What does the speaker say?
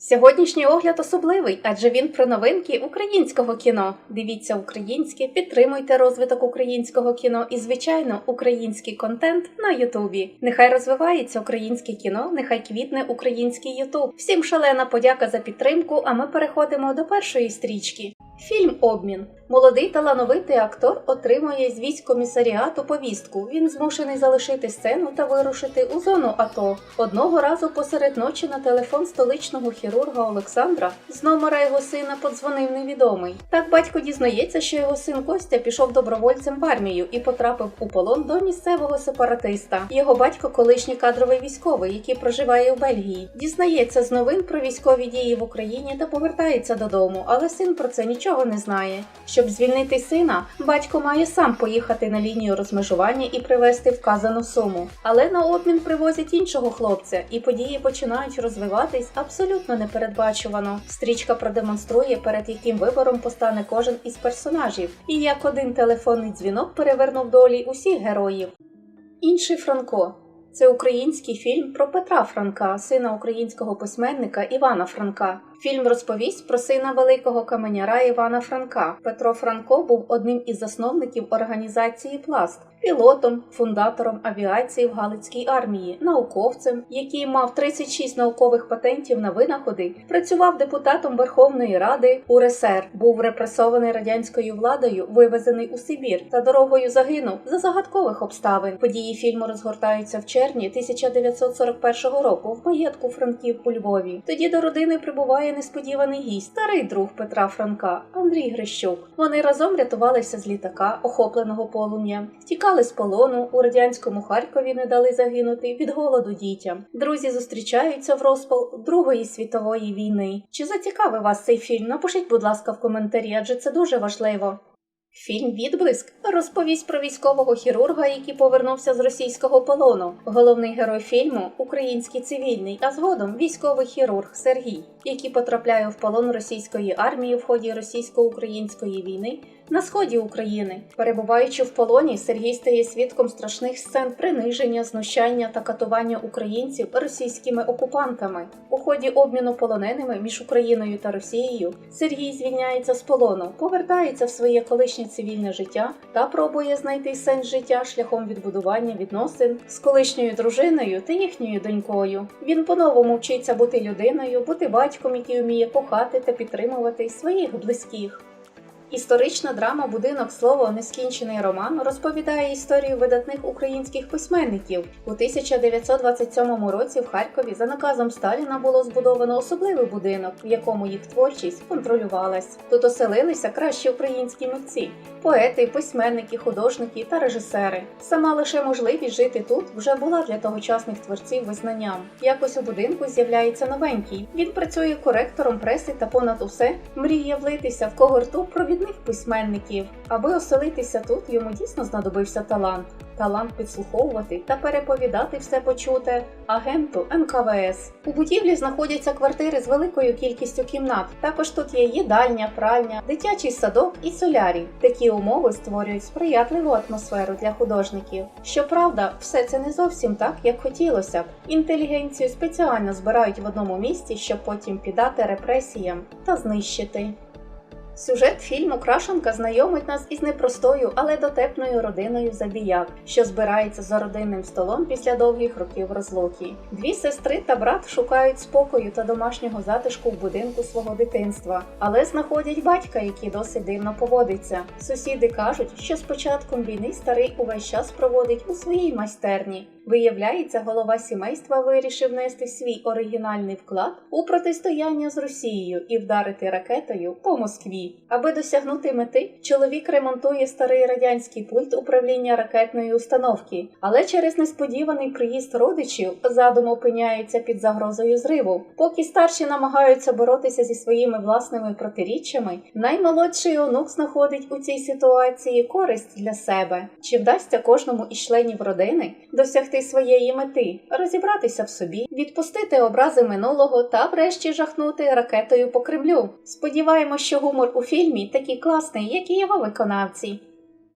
Сьогоднішній огляд особливий, адже він про новинки українського кіно. Дивіться українське, підтримуйте розвиток українського кіно і, звичайно, український контент на Ютубі. Нехай розвивається українське кіно, нехай квітне український Ютуб. Всім шалена подяка за підтримку. А ми переходимо до першої стрічки. Фільм Обмін. Молодий талановитий актор отримує з військкомісаріату повістку. Він змушений залишити сцену та вирушити у зону АТО. Одного разу посеред ночі на телефон столичного хірурга Олександра з номера його сина подзвонив невідомий. Так батько дізнається, що його син Костя пішов добровольцем в армію і потрапив у полон до місцевого сепаратиста. Його батько колишній кадровий військовий, який проживає в Бельгії. Дізнається з новин про військові дії в Україні та повертається додому, але син про це нічого не знає. Щоб звільнити сина, батько має сам поїхати на лінію розмежування і привезти вказану суму. Але на обмін привозять іншого хлопця, і події починають розвиватись абсолютно непередбачувано. Стрічка продемонструє, перед яким вибором постане кожен із персонажів, і як один телефонний дзвінок перевернув долі усіх героїв. Інший Франко. Це український фільм про Петра Франка, сина українського письменника Івана Франка. Фільм розповість про сина великого каменяра Івана Франка. Петро Франко був одним із засновників організації Пласт, пілотом, фундатором авіації в Галицькій армії, науковцем, який мав 36 наукових патентів на винаходи, працював депутатом Верховної Ради УРСР, був репресований радянською владою, вивезений у Сибір та дорогою загинув за загадкових обставин. Події фільму розгортаються в червні 1941 року в маєтку Франків у Львові. Тоді до родини прибуває несподіваний гість, старий друг Петра Франка Андрій Грищук. Вони разом рятувалися з літака, охопленого полум'ям, втікали з полону у радянському Харкові, не дали загинути від голоду дітям. Друзі зустрічаються в розпал Другої світової війни. Чи зацікавив вас цей фільм? Напишіть, будь ласка, в коментарі, адже це дуже важливо. Фільм Відблиск розповість про військового хірурга, який повернувся з російського полону. Головний герой фільму український цивільний, а згодом військовий хірург Сергій, який потрапляє в полон російської армії в ході російсько-української війни на сході України. Перебуваючи в полоні, Сергій стає свідком страшних сцен приниження, знущання та катування українців російськими окупантами. У ході обміну полоненими між Україною та Росією Сергій звільняється з полону, повертається в своє колишнє цивільне життя та пробує знайти сенс життя шляхом відбудування відносин з колишньою дружиною та їхньою донькою. Він по-новому вчиться бути людиною, бути батьком, який вміє кохати та підтримувати своїх близьких. Історична драма Будинок слово нескінчений роман розповідає історію видатних українських письменників. У 1927 році в Харкові за наказом Сталіна було збудовано особливий будинок, в якому їх творчість контролювалась. Тут оселилися кращі українські митці, поети, письменники, художники та режисери. Сама лише можливість жити тут вже була для тогочасних творців визнанням. Якось у будинку з'являється новенький. Він працює коректором преси та понад усе мріє влитися в когорту провідних письменників. Аби оселитися тут, йому дійсно знадобився талант. Талант підслуховувати та переповідати все почуте агенту НКВС. У будівлі знаходяться квартири з великою кількістю кімнат. Також тут є їдальня, пральня, дитячий садок і солярій. Такі умови створюють сприятливу атмосферу для художників. Щоправда, все це не зовсім так, як хотілося б. Інтелігенцію спеціально збирають в одному місці, щоб потім піддати репресіям та знищити. Сюжет фільму Крашенка знайомить нас із непростою, але дотепною родиною забіяк, що збирається за родинним столом після довгих років розлуки. Дві сестри та брат шукають спокою та домашнього затишку в будинку свого дитинства, але знаходять батька, який досить дивно поводиться. Сусіди кажуть, що з початком війни старий увесь час проводить у своїй майстерні. Виявляється, голова сімейства вирішив внести свій оригінальний вклад у протистояння з Росією і вдарити ракетою по Москві. Аби досягнути мети, чоловік ремонтує старий радянський пульт управління ракетної установки, але через несподіваний приїзд родичів задум опиняється під загрозою зриву. Поки старші намагаються боротися зі своїми власними протиріччями, наймолодший онук знаходить у цій ситуації користь для себе. Чи вдасться кожному із членів родини досягти своєї мети, розібратися в собі, відпустити образи минулого та врешті жахнути ракетою по Кремлю? Сподіваємось, що гумор у фільмі такі класний, як і його виконавці.